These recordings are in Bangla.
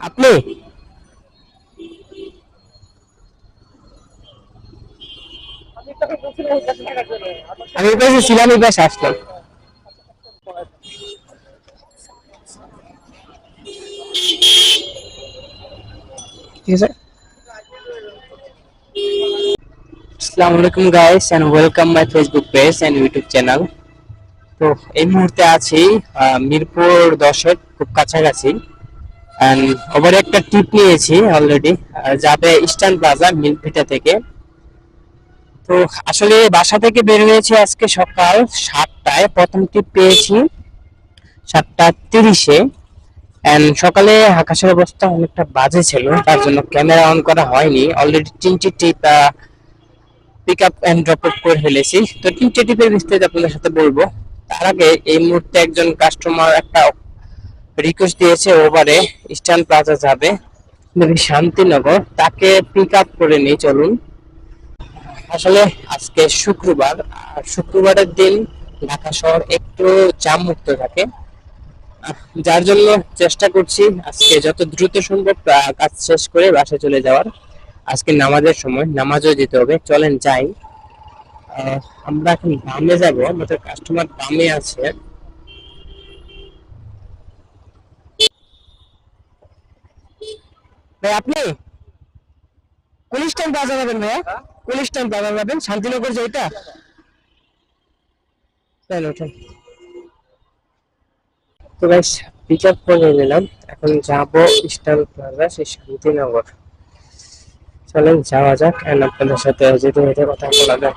আপনি? আমি এই পাশে ছিলাম, এই আসলাম। ঠিক আছে? আসসালামু আলাইকুম guys and welcome my Facebook page and YouTube channel তো এই মুহূর্তে আছি মিরপুর দশের খুব কাছাকাছি। একটা টিপ নিয়েছি অলরেডি যাবে ইস্টার্ন প্লাজা মিলপিটা থেকে। তো আসলে বাসা থেকে বের হয়েছে আজকে সকাল সাতটায়। প্রথম টিপ পেয়েছি সাতটা তিরিশে। সকালে আকাশের অবস্থা অনেকটা বাজে ছিল, তার জন্য ক্যামেরা অন করা হয়নি। অলরেডি তিনটি trip pick up and drop up করে ফেলেছি। তো তিনটে টিপের বিস্তারিত আপনাদের সাথে বলব। তার আগে এই মুহূর্তে একজন কাস্টমার একটা রিকোয়েস্ট দিয়েছে ওভারে ইস্টার্ন প্লাজা যাবে। শান্তিনগর। তাকে পিক আপ করে নিই চলুন। আসলে আজকে শুক্রবার আর শুক্রবারের দিন ঢাকা শহর একটু জাম মুক্ত থাকে যার জন্য চেষ্টা করছি আজকে যত দ্রুত সম্ভব কাজ শেষ করে বাসায় চলে যাওয়ার। আজকে নামাজের সময় নামাজও যেতে হবে। চলেন যাই। আমরা এখন বামে যাব আমাদের কাস্টমার বামে আছে। ভাই আপনি? প্লাজা যাবেন ভাইয়া? স্ট্যান্ড প্লাজা যাবেন শান্তিনগর যেটা ওঠেন। তো গাইস পিক আপ করে নিলাম। এখন যাব ইস্টার্ন প্লাজা সেই শান্তিনগর। চলেন যাওয়া যাক। এন্ড আপনাদের সাথে যেতে যেতে কথা বলা যাক।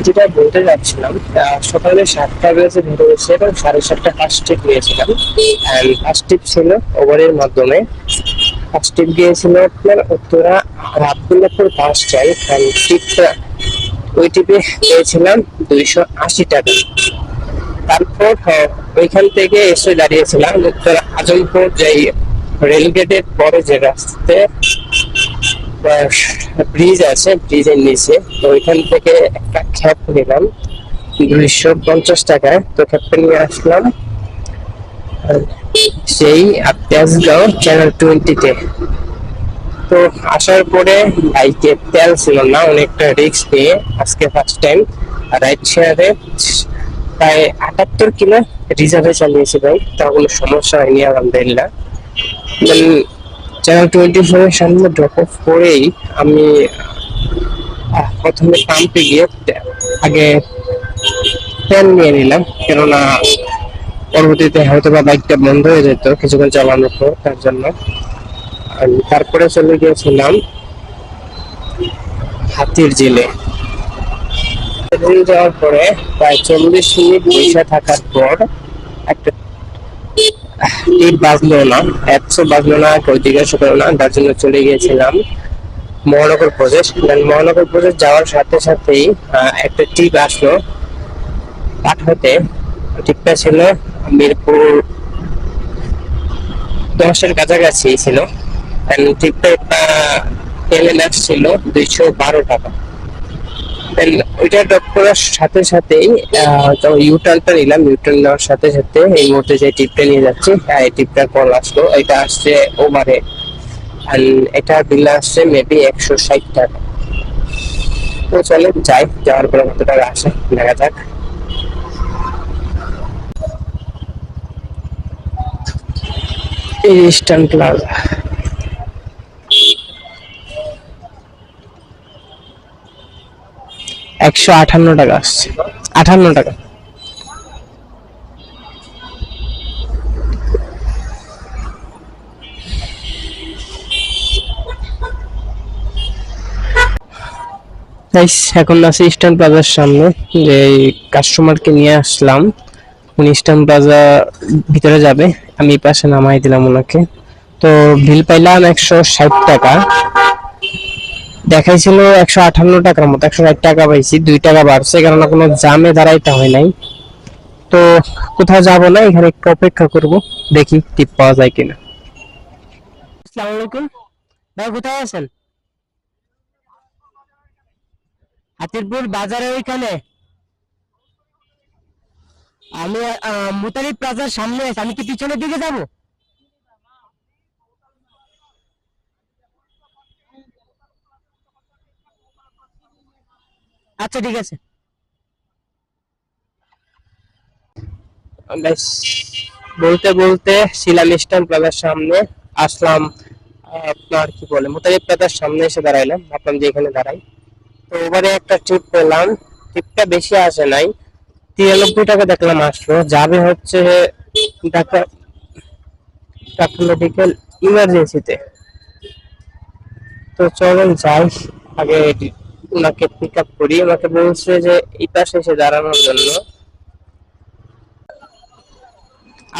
যেটা বলতে যাচ্ছিলাম সকালে সাতটা বেজে বের হয়েছে এবং সাড়ে সাতটা ফার্স্ট নিয়েছিলাম। অ্যান্ড ছিল ওভারের মাধ্যমে। গিয়েছিল আপনার Uttara Abdullahpur bus stand and টিপটা ওই টিপে পেয়েছিলাম দুইশো আশি টাকা। তারপর আহ, ওইখান থেকে এসে দাঁড়িয়েছিলাম উত্তরা আজমপুর যেই রেলগেটের পরে যে রাস্তাতে ব্রিজ আছে ব্রিজের নিচে। তো ওইখান থেকে একটা খ্যাপ নিলাম, দুইশো পঞ্চাশ টাকায় তো খ্যাপটা নিয়ে আসলাম। সেই তেজগাঁও চ্যানেল টোয়েন্টিতে তো আসার পরে বাইকে তেল ছিল না, অনেকটা রিস্ক নিয়ে আজকে ফার্স্ট টাইম রাইড শেয়ারে প্রায় আটাত্তর কিলো রিজার্ভে চালিয়েছি ভাই তা কোনো সমস্যা হয়নি, আলহামদুলিল্লাহ। চ্যানেল টোয়েন্টি ফোর এর সামনে ড্রপ অফ করেই আমি প্রথমে পাম্পে গিয়ে আগে তেল নিয়ে নিলাম। কেননা পরবর্তীতে হয়তো বা বাইকটা বন্ধ হয়ে যেত, কিছুক্ষণ চালানোর পর, তার জন্য। তারপরে চলে গিয়েছিলাম হাতির জেলে জেলে যাওয়ার পরে প্রায় চল্লিশ মিনিট বসে থাকার পর একটা টিপ বাজলো না, একশো বাজলো না কেউ জিজ্ঞাসা করল না, তার জন্য চলে গিয়েছিলাম মহানগর প্রদেশ। Then মহানগর প্রদেশ যাওয়ার সাথে সাথেই একটা টিপ আসলো। পাঠাতে টিপটা ছিল মিরপুর দশের কাছাকাছি ছিল। টিপটা এলএনএফ ছিল দুইশো বারো টাকা। ওইটা ড্রপ করার সাথে সাথেই ইউটার্নটা নিলাম ইউটার্ন নেওয়ার সাথে সাথে এই মুহূর্তে যে টিপটা নিয়ে যাচ্ছি হ্যাঁ এই টিপটার কল আসলো। এটা আসছে ওভারে আর এটা বিল আসছে মেবি একশো ষাট টাকা। তো চলে যাই, যাওয়ার পরে কত টাকা আসে, দেখা যাক। ইস্টার্ন প্লাজা একশো আঠান্ন টাকা আসছে। আঠান্ন টাকা। এখন আছি ইস্টার্ন প্লাজার সামনে, যে কাস্টমারকে নিয়ে আসলাম। উনি ইস্টার্ন প্লাজা ভিতরে যাবে। আমি পাশে নামাই দিলাম ওনাকে। তো বিল পাইলাম একশো ষাট টাকা। দেখাইছিল একশো আঠান্ন টাকার মতো, একশো ষাট টাকা পাইছি, দুই টাকা বাড়ছে কেননা কোনো জামে দাঁড়াইতে হয় নাই। তো কোথাও যাব না, এখানে একটু অপেক্ষা করব, দেখি টিপ পাওয়া যায় কিনা। আসসালামু আলাইকুম। ভাই, কোথায় আছেন? হাতিরপুর বাজারে ওইখানে? আমি মুতারি প্লাজার সামনে আছি, আমি কি পিছনের দিকে যাব? আচ্ছা ঠিক আছে। বলতে বলতে শিলাম ইস্টার্ন প্লাজার সামনে আসলাম আপনার কি বলে মুতারিফ প্লাজার সামনে এসে দাঁড়াইলাম, ভাবলাম যে এখানে দাঁড়াই। তো ওভারে একটা ট্রিপ পেলাম ট্রিপটা বেশি আসে নাই, তিরানব্বই টাকা দেখলাম আসলো, যাবে হচ্ছে ঢাকা মেডিকেল ইমার্জেন্সিতে তো। চলুন, যাই, আগে ওনাকে পিক আপ করি। ওনাকে বলছে যে, এই পাশে এসে দাঁড়ানোর জন্য।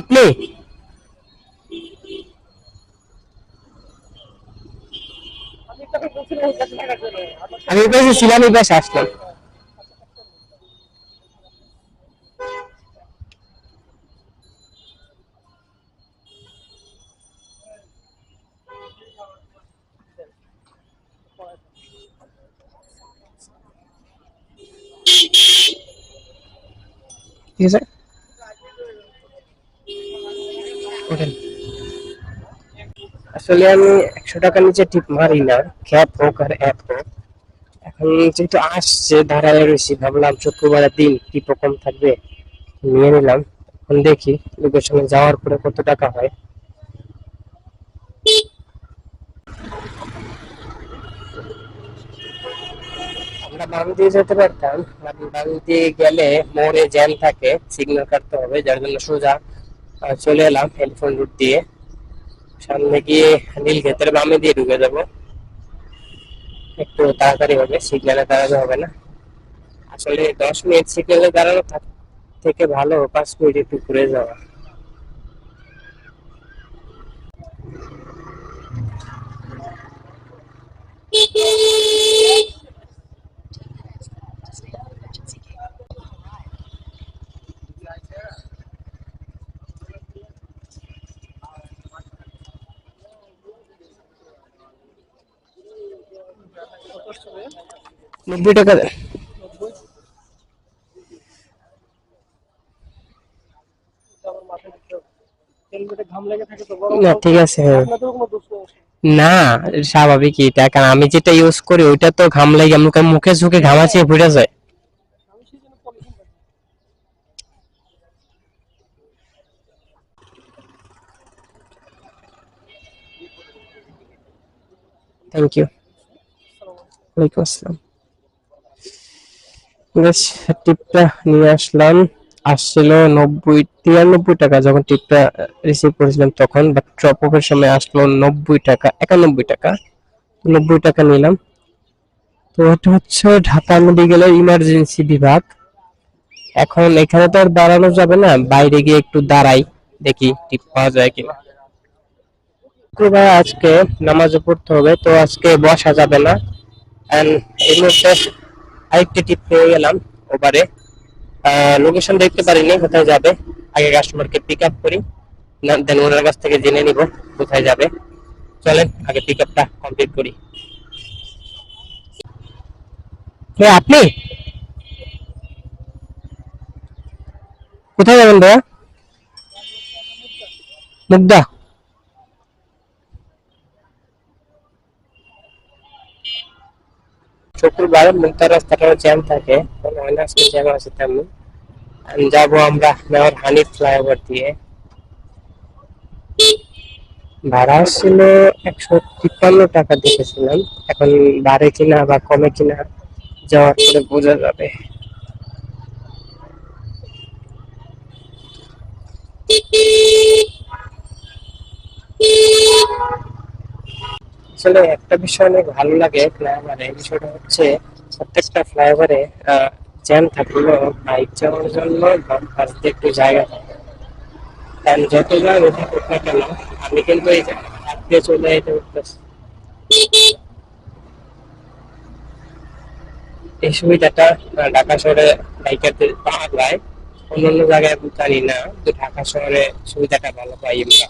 আপনি? আমি এই পাশে ছিলাম, এই পাশে আসলাম। ঠিক আছে। আসলে আমি একশো টাকার নিচে টিপ মারি না ক্যাব হোক আর অ্যাপ হোক। এখন যেহেতু আসছে, দাঁড়ায় রয়েছি, ভাবলাম শুক্রবারের দিন টিপও কম থাকবে, নিয়ে নিলাম। এখন দেখি লোকের সঙ্গে যাওয়ার পরে কত টাকা হয়। আমরা বাম দিয়ে যেতে পারতাম বাম বাম দিয়ে গেলে মোড়ে জ্যাম থাকে সিগন্যাল কাটতে হবে, যার জন্য সোজা চলে এলাম হেডফোন রুট দিয়ে। সামনে গিয়ে নীল ক্ষেতের বামে দিয়ে ঢুকে যাব। একটু তাড়াতাড়ি হবে সিগন্যালে দাঁড়াতে হবে না। আসলে দশ মিনিট সিগন্যালে দাঁড়ানো থাক- ভালো, পাঁচ মিনিট একটু ঘুরে যাওয়া। নব্বই টাকা দেন। না, ঠিক আছে হ্যাঁ। না, স্বাভাবিক এটা আমি যেটা ইউজ করি, ওইটা তো ঘাম লাগে আমি মুখে ঝুঁকে ঘামাচি ফুটে যায়। থ্যাংক ইউ ওয়ালাইকুম আসসালাম। বেশ, টিপটা নিয়ে আসলাম। আসছিল নব্বই, তিরানব্বই টাকা যখন টিপটা রিসিভ করেছিলাম তখন বাট ড্রপ অফের সময় আসলো নব্বই টাকা, একানব্বই টাকা। নব্বই টাকা নিলাম। তো এটা হচ্ছে ঢাকা মেডিকেলের ইমার্জেন্সি বিভাগ। এখন এখানে তো আর দাঁড়ানো যাবে না, বাইরে গিয়ে একটু দাঁড়াই, দেখি টিপ পাওয়া যায় কিনা। শুক্রবার আজকে নামাজও পড়তে হবে, তো আজকে বসা যাবে না। এন্ড এই আরেকটি টিপ পেয়ে গেলাম ওপারে লোকেশন দেখতে পারিনি, কোথায় যাবে? আগে কাস্টমারকে পিক আপ করি দেন ওনার কাছ থেকে জেনে নিব কোথায় যাবে। চলেন, আগে পিক আপটা কমপ্লিট করি। কে আপনি? কোথায় যাবেন ভাইয়া? মুগ্ধা মুক্তার জ্যাম থাকে। আজকে জ্যাম আছে তেমন যাব আমরা হানি ফ্লাইওভার দিয়ে। ভাড়া ছিল একশো তিপ্পান্ন টাকা দেখেছিলাম। এখন বাড়ে কিনা বা কমে কিনা যাওয়ার পরে বোঝা যাবে। আসলে একটা বিষয় অনেক ভালো লাগে ফ্লাইওভারে। এই বিষয়টা হচ্ছে প্রত্যেকটা ফ্লাইওভারে জ্যাম থাকলেও বাইক যাওয়ার জন্য দিয়ে একটু জায়গা থাকে। কেন, আমি কিন্তু এই হাত চলে যেতে উঠতেছি এই সুবিধাটা ঢাকা শহরে বাইকারদের পাওয়া যায়। অন্যান্য জায়গায় জানি না তো ঢাকা শহরে সুবিধাটা ভালো পাই আমরা।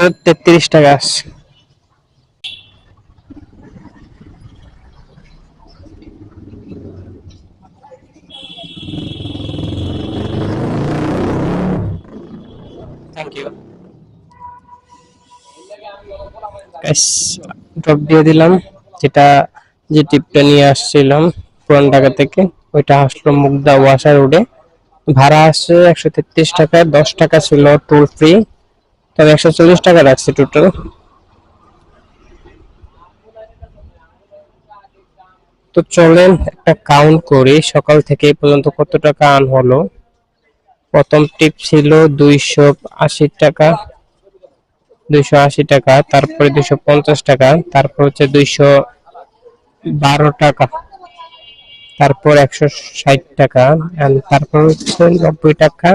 একশো তেত্রিশ টাকা। আসছে থ্যাংক ইউ ড্রপ দিয়ে দিলাম। যেটা যে টিপটা নিয়ে আসছিলাম পুরান ঢাকা থেকে ওইটা আসলো মুগদা ওয়াশার রোডে। ভাড়া আসছে একশো তেত্রিশ টাকা দশ টাকা ছিল টোল ফ্রি তবে একশো চল্লিশ টাকা রাখছে টোটাল তো চলেন একটা কাউন্ট করি, সকাল থেকে পর্যন্ত কত টাকা আন হলো? প্রথম টিপ ছিল দুইশো আশি টাকা, দুইশো আশি টাকা, তারপরে দুইশো পঞ্চাশ টাকা, তারপর হচ্ছে দুইশো বারো টাকা, তারপর একশো ষাট টাকা তারপর হচ্ছে নব্বই টাকা,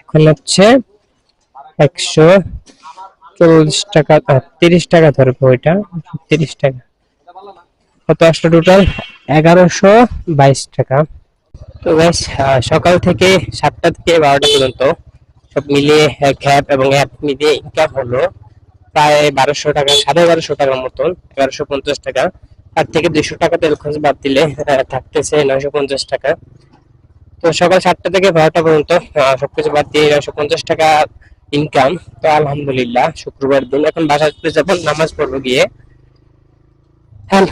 এখন হচ্ছে একশো চল্লিশ টাকা তিরিশ টাকা ধরবে ওইটা, তিরিশ টাকা। কত আসলো টোটাল এগারোশো বাইশ টাকা। তো গাইস সকাল থেকে সাতটা থেকে বারোটা পর্যন্ত সব মিলিয়ে ক্যাব এবং অ্যাপ মিলিয়ে ইনকাম হলো প্রায় বারোশো টাকা, সাড়ে বারোশো টাকার মতন, এগারোশো পঞ্চাশ টাকা। তার থেকে দুইশো টাকা তেল খরচ বাদ দিলে থাকতেছে নয়শো পঞ্চাশ টাকা। তো সকাল সাতটা থেকে বারোটা পর্যন্ত সবকিছু বাদ দিয়ে নয়শো পঞ্চাশ টাকা ইনকাম, তো আলহামদুলিল্লাহ, শুক্রবার দিন। এখন বাসাতে যাব, নামাজ পড়ব গিয়ে। হ্যাঁ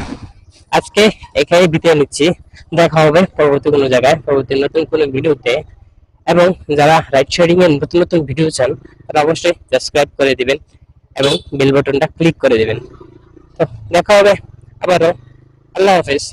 আজকে এখানে বিদায় নিচ্ছি। দেখা হবে পরবর্তী কোনো জায়গায়, পরবর্তী নতুন কোনো ভিডিওতে। এবং যারা রাইড শেয়ারিং এর নতুন নতুন ভিডিও চান, তারা অবশ্যই সাবস্ক্রাইব করে দিবেন এবং বেল বাটনটা ক্লিক করে দিবেন। তো দেখা হবে আবারও। আল্লাহ হাফেজ।